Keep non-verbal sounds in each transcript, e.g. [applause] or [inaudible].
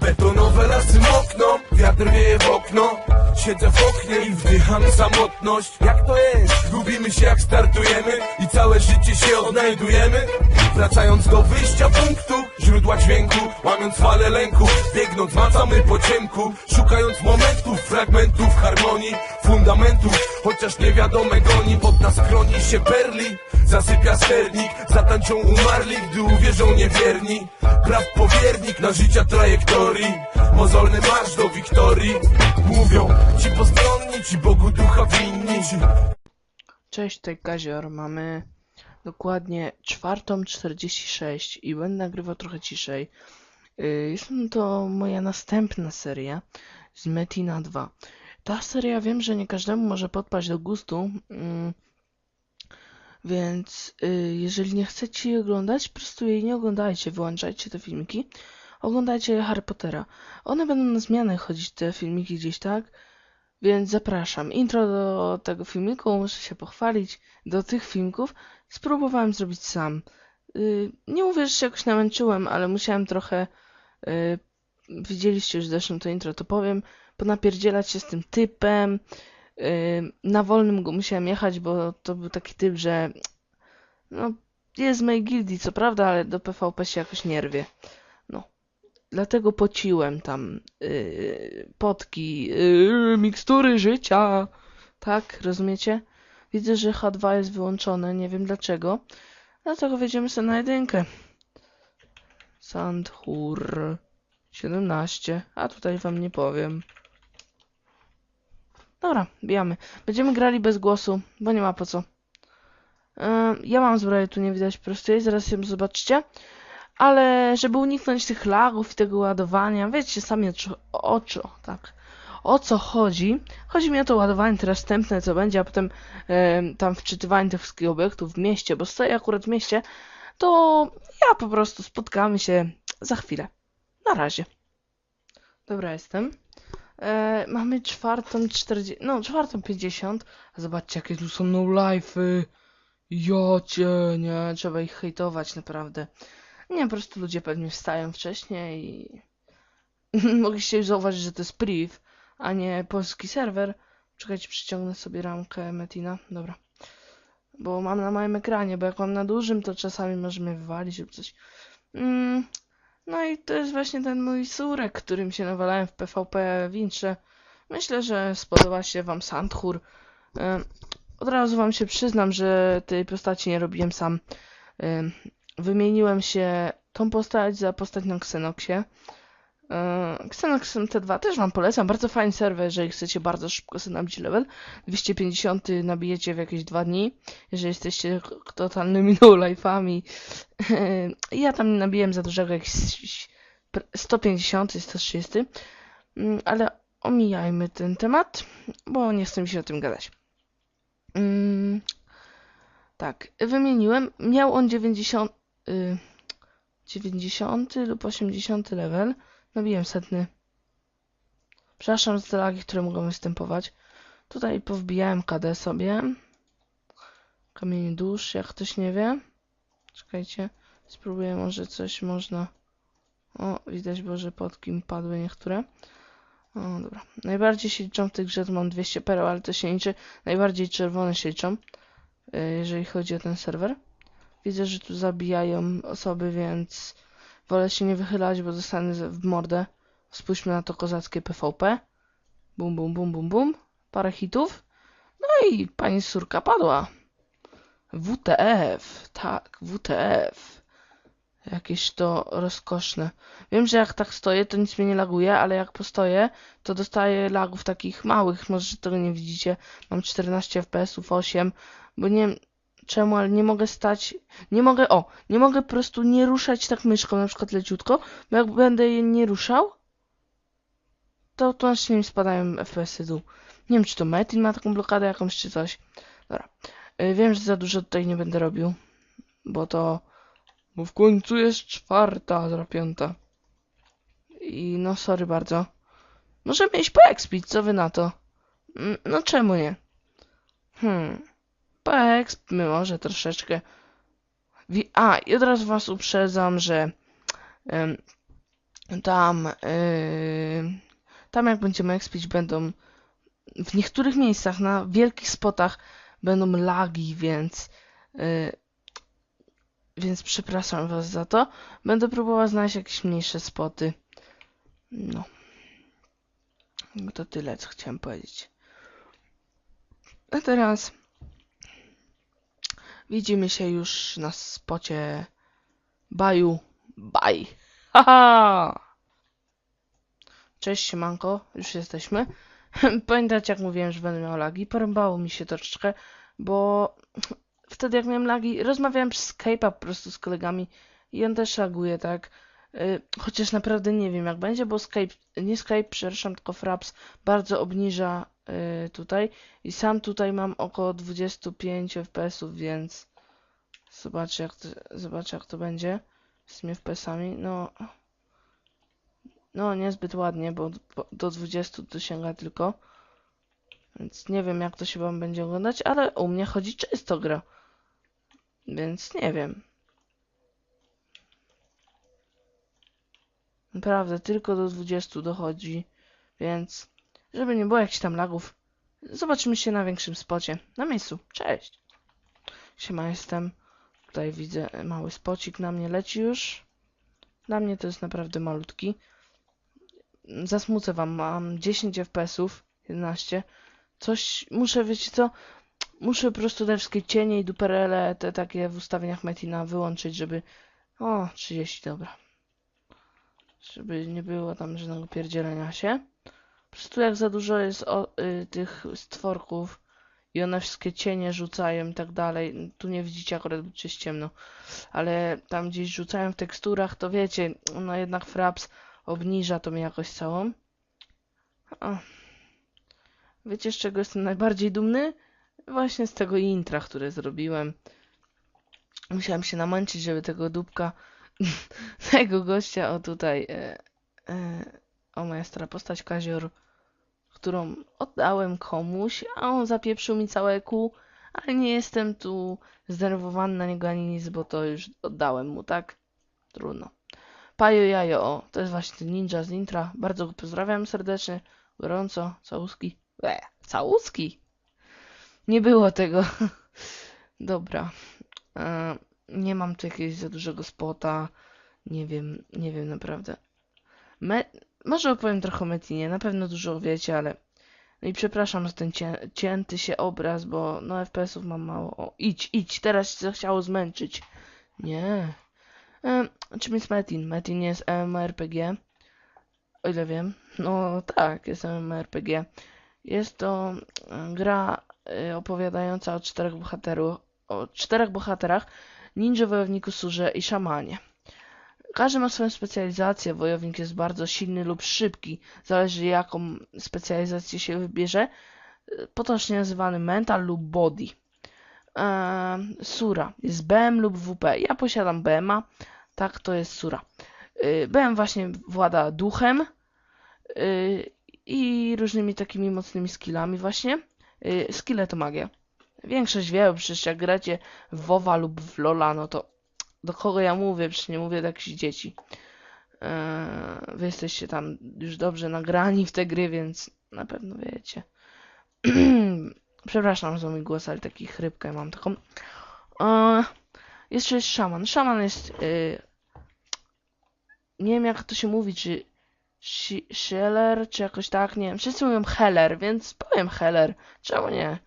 Betonowe lasy mokną, wiatr wieje w okno Siedzę w oknie i wdycham samotność. Jak to jest? Lubimy się jak startujemy I całe życie się odnajdujemy. Wracając do wyjścia punktu Źródła dźwięku, łamiąc fale lęku Biegnąc macamy po ciemku Szukając momentów, fragmentów harmonii Fundamentów, chociaż niewiadome goni Pod nas chroni się perli Zasypia sternik, zatańczą umarli Gdy uwierzą niewierni. Praw powiernik na życia trajektorii Mozolny marsz do wiktorii Mówią ci postronni, ci Bogu ducha winni Cześć, tutaj Kazior. Mamy dokładnie 4.46 i będę nagrywał trochę ciszej. Yy, Jest to moja następna seria z Metina 2. Ta seria wiem, że nie każdemu może podpaść do gustu, mm, więc yy, jeżeli nie chcecie jej oglądać, po prostu jej nie oglądajcie, wyłączajcie te filmiki. Oglądajcie Harry Pottera. One będą na zmianę chodzić, te filmiki gdzieś, tak? Więc zapraszam. Intro do tego filmiku, muszę się pochwalić. Do tych filmików spróbowałem zrobić sam. Yy, nie mówię, że się jakoś namęczyłem, ale musiałem trochę. Yy, widzieliście już zresztą to intro, to powiem. Ponapierdzielać się z tym typem. Yy, na wolnym go musiałem jechać, bo to był taki typ, że. No, jest z mojej gildii, co prawda, ale do PvP się jakoś nie rwie. Dlatego pociłem tam yy, potki, yy, mikstury życia. Tak, rozumiecie? Widzę, że H2 jest wyłączone, nie wiem dlaczego. Dlatego wejdziemy sobie na jedynkę. Sandhur 17, a tutaj wam nie powiem. Dobra, bijamy. Będziemy grali bez głosu, bo nie ma po co. Yy, ja mam zbroję, tu nie widać jej, zaraz ją zobaczycie. Ale żeby uniknąć tych lagów i tego ładowania, wiecie sami o, co- tak, o co chodzi. Chodzi mi o to ładowanie teraz wstępne, co będzie, a potem em, tam wczytywanie tych wszystkich obiektów w mieście, bo stoję akurat w mieście, to ja po prostu spotkamy się za chwilę. Na razie. Dobra, jestem. E, mamy czwartą 40, no czwartą 50. A Zobaczcie, jakie tu są no life'y. Jocie, nie, trzeba ich hejtować naprawdę. Nie, po prostu ludzie pewnie wstają wcześniej i... [laughs] Mogliście już zauważyć, że to jest priv, a nie polski serwer. Czekajcie, przyciągnę sobie ramkę Metina. Dobra. Bo mam na małym ekranie, bo jak mam na dużym, to czasami może mnie wywalić lub coś. Mm, no i to jest właśnie ten mój surek, którym się nawalałem w PvP Wincze. Myślę, że spodoba się wam Sandhur. Od razu wam się przyznam, że tej postaci nie robiłem sam. Em, Wymieniłem się tą postać za postać na Xenoxie. Yy, Xenox T2 też wam polecam. Bardzo fajny serwer, jeżeli chcecie bardzo szybko sobie nabić level. 250 nabijecie w jakieś dwa dni, jeżeli jesteście totalnymi [laughs] no-life'ami. ja tam nabiłem za dużego, jak 150, 130. Mm, Ale omijajmy ten temat, bo nie chcę mi się o tym gadać. Mm, tak, wymieniłem. Miał on 90, y, 90 lub 80 level. Nabiłem setny. Przepraszam za lagi, które mogą występować. Tutaj powbijałem KD sobie. Kamień dusz, jak ktoś nie wie. Czekajcie, spróbuję, może coś można... O, widać było, że pod kim padły niektóre. O, dobra. Najbardziej się liczą w tej grze, mam 200 pereł, ale to się liczy. Najbardziej czerwone się liczą, y, jeżeli chodzi o ten serwer. Widzę, że tu zabijają osoby, więc wolę się nie wychylać, bo zostanę w mordę. Spójrzmy na to kozackie PvP. Bum, bum, bum, bum, bum. Parę hitów. No i pani Surka padła. WTF. Tak, WTF. Jakieś to rozkoszne. Wiem, że jak tak stoję, to nic mnie nie laguje, ale jak postoję, to dostaję lagów takich małych. Może tego nie widzicie. Mam 14 FPS-ów, 8, bo nie czemu, ale nie mogę stać. Nie mogę, o, nie mogę po prostu nie ruszać tak myszką, na przykład leciutko, bo jak będę je nie ruszał, to automatycznie mi spadają FPS-y dół. Nie wiem, czy to Metin ma taką blokadę jakąś, czy coś. Dobra. Y, Wiem, że za dużo tutaj nie będę robił, bo to... Bo w końcu jest czwarta, za piąta. I no, sorry bardzo. Możemy iść po Expeed, co wy na to? Mm, No czemu nie? Hmm. Po Exp my może troszeczkę... A, i od razu was uprzedzam, że... em, tam, yy, tam jak będziemy expić będą w niektórych miejscach, na wielkich spotach będą lagi, więc yy, więc przepraszam was za to. Będę próbował znaleźć jakieś mniejsze spoty. No to tyle, co chciałem powiedzieć. A teraz widzimy się już na spocie Baju. Bye. Haha! Cześć, siemanko. Już jesteśmy. [laughs] Pamiętacie, jak mówiłem, że będę miał lagi? Porąbało mi się troszeczkę, bo [laughs] wtedy jak miałem lagi, rozmawiałem przez Skype'a po prostu z kolegami i on też laguje, tak? Y, Chociaż naprawdę nie wiem jak będzie, bo Skype, nie Skype, przepraszam, tylko Fraps bardzo obniża tutaj i sam tutaj mam około 25 FPS-ów, więc zobaczę jak to, zobaczę jak to będzie z tymi FPS-ami. No, no niezbyt ładnie, bo bo do 20 dosięga tylko. Więc nie wiem jak to się wam będzie oglądać, ale u mnie chodzi czysto gra. Więc nie wiem. Naprawdę, tylko do 20 dochodzi, więc żeby nie było jakichś tam lagów, zobaczymy się na większym spocie. Na miejscu. Cześć! Siema, jestem. Tutaj widzę mały spocik na mnie leci już. Dla mnie to jest naprawdę malutki. Zasmucę wam, mam 10 FPS-ów, 11. Coś, muszę, wiecie co, muszę po prostu te wszystkie cienie i duperele, te takie w ustawieniach Metina wyłączyć, żeby... O, 30, dobra. Żeby nie było tam żadnego pierdzielenia się. Po prostu jak za dużo jest o, y, tych stworków i one wszystkie cienie rzucają i tak dalej. Tu nie widzicie akurat, bo jest ciemno. Ale tam gdzieś rzucają w teksturach, to wiecie, no jednak Fraps obniża to mi jakoś całą. O. Wiecie z czego jestem najbardziej dumny? Właśnie z tego intra, które zrobiłem. Musiałem się namęczyć, żeby tego dupka, [laughs] tego gościa, o tutaj, e, e, o moja stara postać Kazior, którą oddałem komuś, a on zapieprzył mi całe kół, ale nie jestem tu zdenerwowany na niego ani nic, bo to już oddałem mu, tak? Trudno. Pajo Jajo, o, to jest właśnie ten ninja z intra. Bardzo go pozdrawiam serdecznie, gorąco, całuski. Łe, całuski! Nie było tego. [laughs] Dobra. E, nie mam tu jakiegoś za dużego spota. Nie wiem, nie wiem naprawdę. Me może opowiem trochę o Metinie, na pewno dużo wiecie, ale... No i przepraszam za ten cię cięty się obraz, bo no FPS-ów mam mało. O, idź, idź, teraz się chciało zmęczyć. Nie. E, czym jest Metin? Metin jest MMORPG. O ile wiem. No tak, jest MMORPG. Jest to gra e, opowiadająca o czterech bohaterów, o czterech bohaterach, ninja, wojowniku, surze i szamanie. Każdy ma swoją specjalizację. Wojownik jest bardzo silny lub szybki. Zależy jaką specjalizację się wybierze. Potocznie nazywany mental lub body. Eee, Sura jest BM lub WP. Ja posiadam BMa. Tak, to jest Sura. Yy, BM właśnie włada duchem yy, i różnymi takimi mocnymi skillami właśnie. Yy, skille to magia. Większość wie, przecież jak gracie w WoWa lub w LoLa, no to do kogo ja mówię? Przecież nie mówię do jakichś dzieci. Yy, wy jesteście tam już dobrze nagrani w te gry, więc na pewno wiecie. [clears throat] Przepraszam za mój głos, ale taki chrypkę mam taką. Yy, jeszcze jest szaman. Szaman jest... Yy, nie wiem jak to się mówi, czy Scheller, czy jakoś tak, nie wiem. Wszyscy mówią Heller, więc powiem Heller. Czemu nie?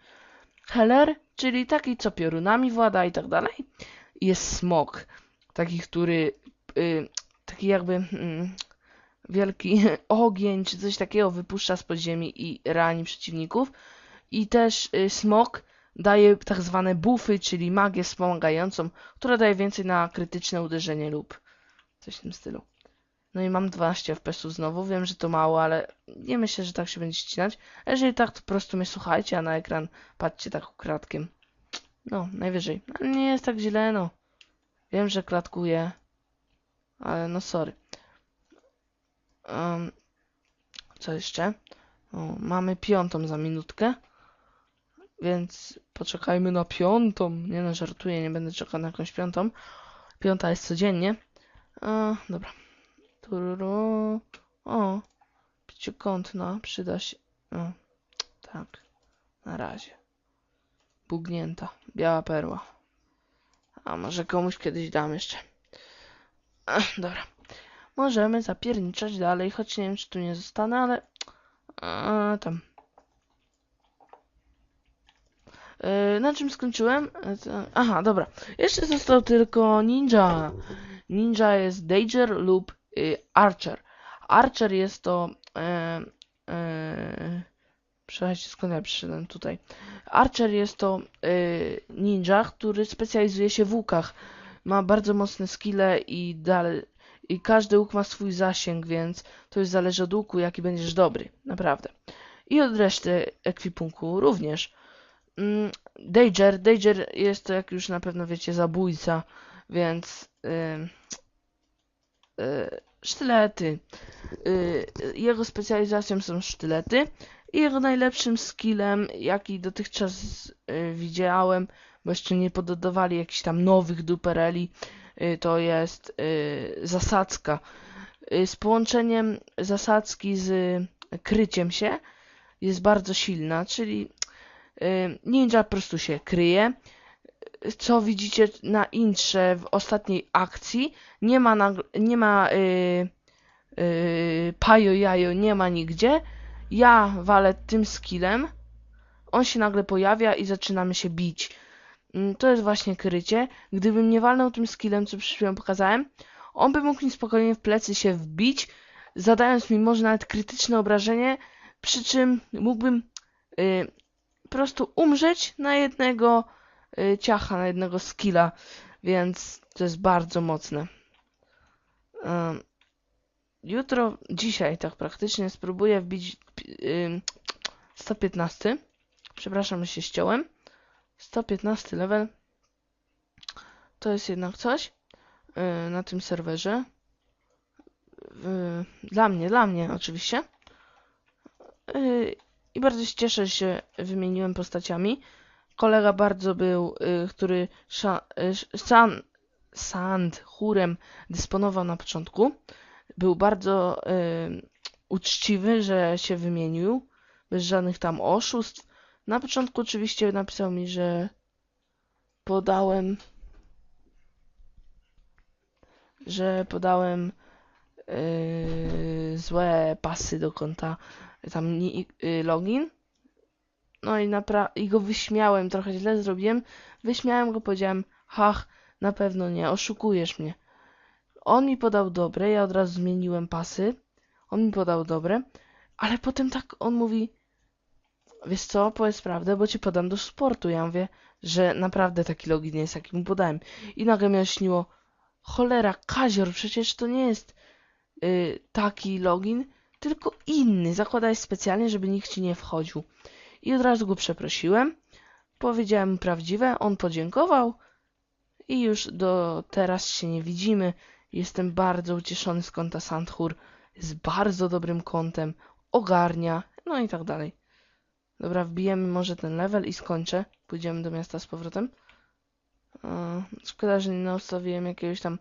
Heller, czyli taki, co piorunami włada i tak dalej. Jest smok, taki, który, y, taki jakby mm, wielki [laughs] ogień, czy coś takiego wypuszcza z podziemi i rani przeciwników. I też y, smok daje tak zwane buffy, czyli magię wspomagającą, która daje więcej na krytyczne uderzenie lub coś w tym stylu. No i mam 12 FPS znowu. Wiem, że to mało, ale nie myślę, że tak się będzie ścinać. Jeżeli tak, to po prostu mnie słuchajcie, a na ekran patrzcie tak ukradkiem. No, najwyżej. Ale nie jest tak źle, no. Wiem, że klatkuję, ale no sorry. Um, co jeszcze? O, mamy piątą za minutkę. Więc poczekajmy na piątą. Nie no, żartuję, nie będę czekał na jakąś piątą. Piąta jest codziennie. E, dobra. Tururu. O, pięciokątna, przyda się. O, tak, na razie. Bugnięta, biała perła. A może komuś kiedyś dam jeszcze. Ech, dobra. Możemy zapierniczać dalej, choć nie wiem, czy tu nie zostanę, ale... A, tam. Yy, na czym skończyłem? Yy, Aha, dobra. Jeszcze został tylko ninja. Ninja jest Danger lub y, Archer. Archer jest to. E, skąd ja przyszedłem tutaj. Archer jest to y, ninja, który specjalizuje się w łukach. Ma bardzo mocne skille i dalej. I każdy łuk ma swój zasięg, więc to już zależy od łuku, jaki będziesz dobry. Naprawdę. I od reszty ekwipunku również. Mm, Danger. Danger jest to, jak już na pewno wiecie, zabójca, więc. ym, y, sztylety. Y, jego specjalizacją są sztylety jego najlepszym skillem, jaki dotychczas y, widziałem, bo jeszcze nie pododawali jakichś tam nowych dupereli, y, to jest y, zasadzka. Z połączeniem zasadzki z kryciem się jest bardzo silna, czyli ninja po prostu się kryje. Co widzicie na intrze w ostatniej akcji, nie ma, nie ma y, y, pajo jajo, nie ma nigdzie. Ja walę tym skillem, on się nagle pojawia i zaczynamy się bić. Mm, To jest właśnie krycie. Gdybym nie walnął tym skillem, co przed chwilą pokazałem, on by mógł mi spokojnie w plecy się wbić, zadając mi może nawet krytyczne obrażenie, przy czym mógłbym y, po prostu umrzeć na jednego y, ciacha, na jednego skilla, więc to jest bardzo mocne. Ym, jutro, dzisiaj tak praktycznie spróbuję wbić y, 115. Przepraszam, że się ściąłem. 115 level. To jest jednak coś y, na tym serwerze. Y, dla mnie, dla mnie oczywiście. Y, I bardzo się cieszę, że się wymieniłem postaciami. Kolega bardzo był, y, który sza, y, sz- san, sand, chórem dysponował na początku. Był bardzo y, uczciwy, że się wymienił, bez żadnych tam oszustw. Na początku oczywiście napisał mi, że podałem, że podałem yy, złe pasy do konta, tam yy, login. No i, i go wyśmiałem, trochę źle zrobiłem. Wyśmiałem go, powiedziałem, hach, na pewno nie, oszukujesz mnie. On mi podał dobre, ja od razu zmieniłem pasy. On mi podał dobre, ale potem tak on mówi, wiesz co, powiedz prawdę, bo ci podam do sportu. Ja mówię, że naprawdę taki login jest, jaki mu podałem. I nagle mi się śniło, cholera, Kazior, przecież to nie jest y, taki login, tylko inny. Zakładałeś specjalnie, żeby nikt ci nie wchodził. I od razu go przeprosiłem. Powiedziałem prawdziwe, on podziękował i już do teraz się nie widzimy. Jestem bardzo ucieszony z konta Sandhur. Jest bardzo dobrym kontem, ogarnia, no i tak dalej. Dobra, wbijemy może ten level i skończę. Pójdziemy do miasta z powrotem. E, Szkoda, że nie ustawiłem jakiegoś tam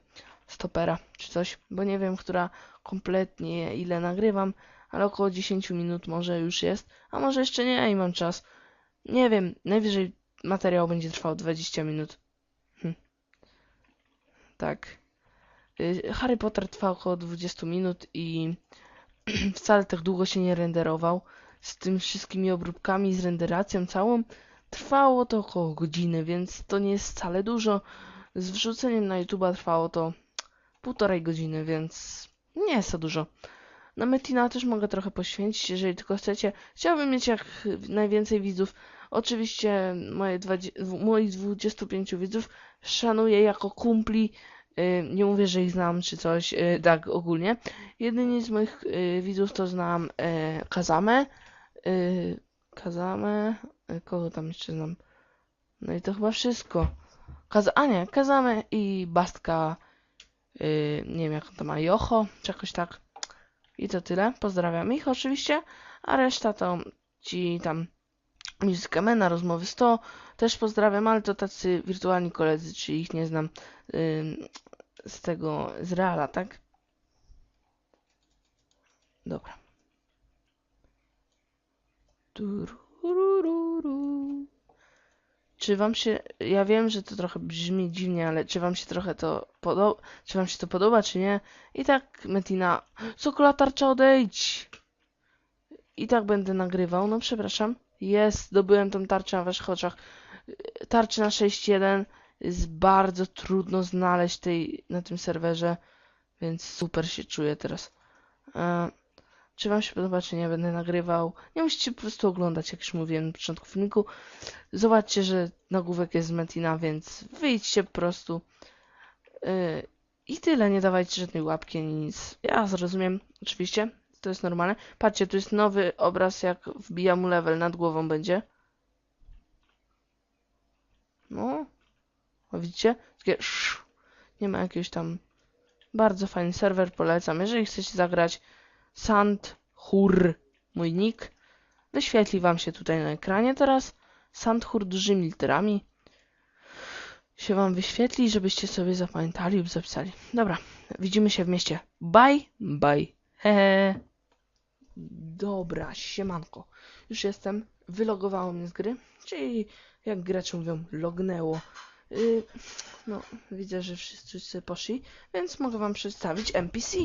stopera czy coś, bo nie wiem, która kompletnie ile nagrywam, ale około 10 minut może już jest, a może jeszcze nie i mam czas. Nie wiem, najwyżej materiał będzie trwał 20 minut. Hm. Tak. Y, Harry Potter trwał około 20 minut i [clears throat] wcale tak długo się nie renderował. Z tym wszystkimi obróbkami, z renderacją całą trwało to około godziny, więc to nie jest wcale dużo. Z wrzuceniem na YouTube'a trwało to półtorej godziny, więc nie jest to dużo. Na Metina też mogę trochę poświęcić, jeżeli tylko chcecie. Chciałbym mieć jak najwięcej widzów. Oczywiście moje 20, moich 25 widzów szanuję jako kumpli. Y, Nie mówię, że ich znam czy coś, y, tak ogólnie. Jedynie z moich y, widzów to znam Kazamę. Kazamę. y, Kogo tam jeszcze znam? No i to chyba wszystko. Kaza a nie, Kazamę i Bastka. nie wiem jak on to ma, Jocho, czy jakoś tak. I to tyle. Pozdrawiam ich oczywiście. A reszta to ci tam Musicamena, rozmowy 100. Też pozdrawiam, ale to tacy wirtualni koledzy, czy ich nie znam z tego, z Reala, tak? Dobra. Czy wam się. Ja wiem, że to trochę brzmi dziwnie, ale czy wam się trochę to podoba? Czy wam się to podoba, czy nie? I tak, Metina. Sokola tarcza odejdź! I tak będę nagrywał. No, przepraszam. Jest, zdobyłem tą tarczę na waszych oczach. Tarczy na 6.1 jest bardzo trudno znaleźć tej, na tym serwerze, więc super się czuję teraz. E, czy wam się podoba, czy nie, będę nagrywał. Nie musicie po prostu oglądać, jak już mówiłem na początku filmiku. Zobaczcie, że nagłówek jest z Metina, więc wyjdźcie po prostu. Yy, I tyle, nie dawajcie żadnej łapki ani nic. Ja zrozumiem, oczywiście, to jest normalne. Patrzcie, tu jest nowy obraz, jak wbija mu level nad głową będzie. No, widzicie? Takie nie ma jakiegoś tam bardzo fajny serwer, polecam. Jeżeli chcecie zagrać Sandhur, mój nick, wyświetli wam się tutaj na ekranie teraz. Sandhur dużymi literami się wam wyświetli, żebyście sobie zapamiętali lub zapisali. Dobra, widzimy się w mieście. Bye, bye. Hehe. Dobra, siemanko. Już jestem. Wylogowało mnie z gry, czyli jak gracze mówią, lognęło. Yy, no, widzę, że wszyscy poszli, więc mogę wam przedstawić NPC.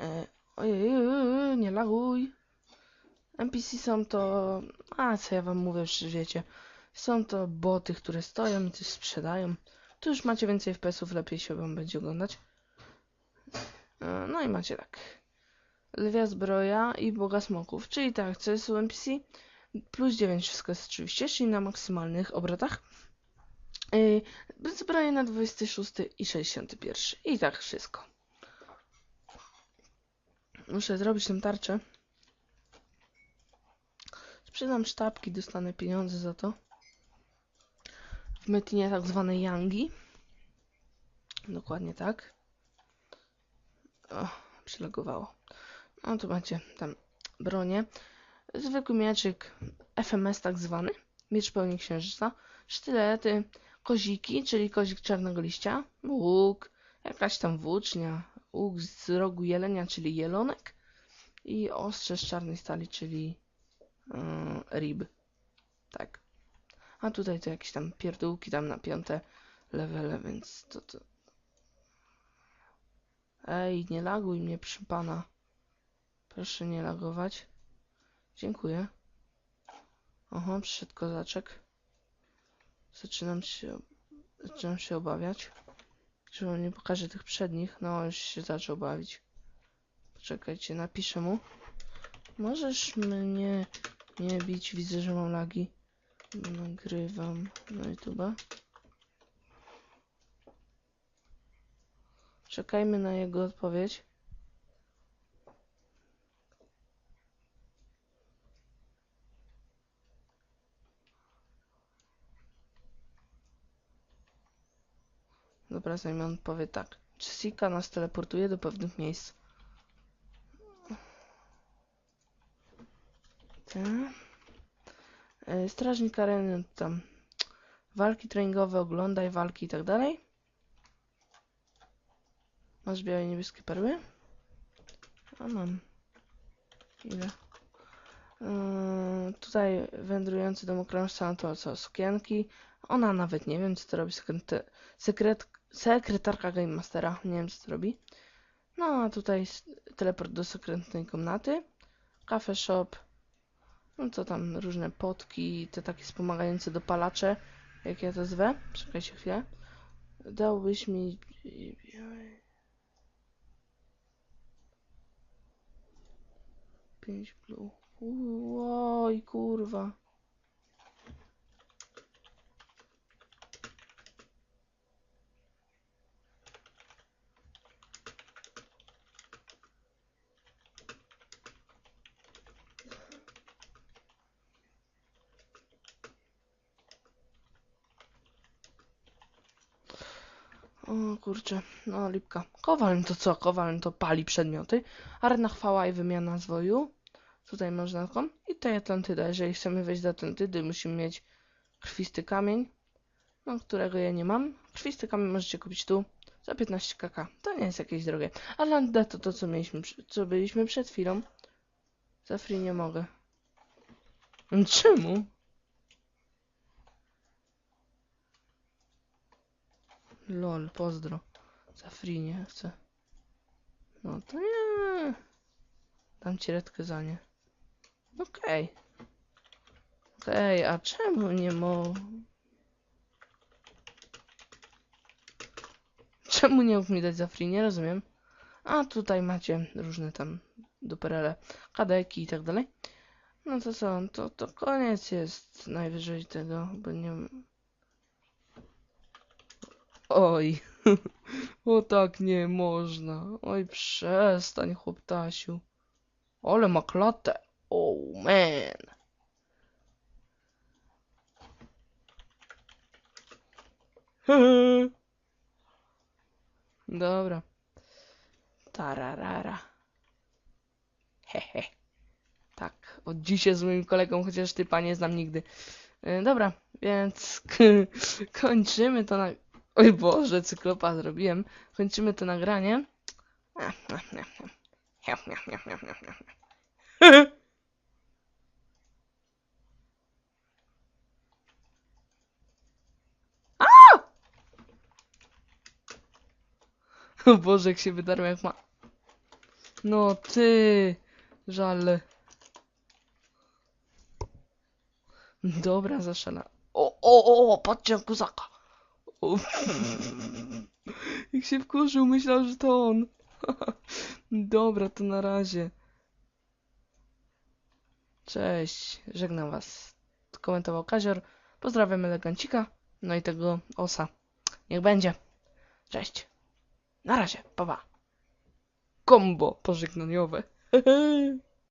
E, ojej, nie laguj. NPC są to... A, co ja wam mówię, już wiecie. Są to boty, które stoją i coś sprzedają. Tu już macie więcej FPS-ów, lepiej się wam będzie oglądać. E, No i macie tak. Lwia zbroja i boga smoków. Czyli tak, co jest u NPC? Plus 9 wszystko jest oczywiście, czyli na maksymalnych obrotach. Yy, zbroje na 26 i 61. I tak wszystko. Muszę zrobić tę tarczę. Sprzedam sztabki, dostanę pieniądze za to. W Metinie tak zwane Yangi. Dokładnie tak. O, przylegowało. No tu macie tam bronię. Zwykły mieczyk FMS tak zwany. Miecz pełni księżyca. Sztylety, koziki, czyli kozik czarnego liścia. Łuk, jakaś tam włócznia. Łuk z rogu jelenia, czyli jelonek. I ostrze z czarnej stali, czyli yy, rib. Tak. A tutaj to jakieś tam pierdółki tam na piąte levele, więc to to... Ej, nie laguj mnie, przy pana. Proszę nie lagować. Dziękuję. Oho, przyszedł kozaczek. Zaczynam się... Zaczynam się obawiać. Że on nie pokaże tych przednich. No, już się zaczął bawić. Poczekajcie, napiszę mu. Możesz mnie nie bić, widzę, że mam lagi. Nagrywam na YouTube. Czekajmy na jego odpowiedź. Dobra, zanim on powie tak. Jessica nas teleportuje do pewnych miejsc. Tak. Strażnik areny tam walki treningowe, oglądaj walki i tak dalej. Masz białe i niebieskie perły? A mam. Ile? Yy, tutaj wędrujący domokrążca, no to co, sukienki. Ona nawet nie wiem, co to robi sekret, sekret, sekretarka Game Mastera. Nie wiem, co to robi. No, a tutaj teleport do sekretnej komnaty. Cafe shop. No co tam, różne potki, te takie wspomagające dopalacze, jak ja to zwę. Czekajcie chwilę. Dałbyś mi... Pięć blue. Oj, kurwa. O kurczę, no lipka. Kowal to co? Kowal to pali przedmioty. Arena chwała i wymiana zwoju. Tutaj można taką. I tutaj Atlantyda. Jeżeli chcemy wejść do Atlantydy, musimy mieć krwisty kamień, no, którego ja nie mam. Krwisty kamień możecie kupić tu. Za 15 kk. To nie jest jakieś drogie. Atlanta to to, co mieliśmy, co byliśmy przed chwilą. Za free nie mogę. Mm, Czemu? Lol, pozdro. Za free nie chcę. No to nie. Dam ci redkę za nie. Okej. Okej, a czemu nie mo... Czemu nie mógł mi dać za free? Nie rozumiem. A tutaj macie różne tam duperele, kadeki i tak dalej. No to co, to, to koniec jest najwyżej tego, bo nie... Oj, [laughs] o tak nie można. Oj, przestań, chłoptasiu. Ale ma klatę. Oh man. [laughs] Dobra. Tararara. Hehe. Tak, od dzisiaj z moim kolegą, chociaż typa nie znam nigdy. E, Dobra, więc [laughs] kończymy to na... Oj Boże, cyklopa zrobiłem. Kończymy to nagranie. [laughs] O Boże, jak się wydarłem jak ma... No ty... Żal. Dobra, zaszala. O, o, o, patrzcie jak [laughs] Jak się wkurzył, myślał, że to on. [laughs] Dobra, to na razie. Cześć, żegnam was. Komentował Kazior. Pozdrawiam elegancika. No i tego osa. Niech będzie. Cześć. Na razie, pa pa. Kombo pożegnaniowe. [laughs]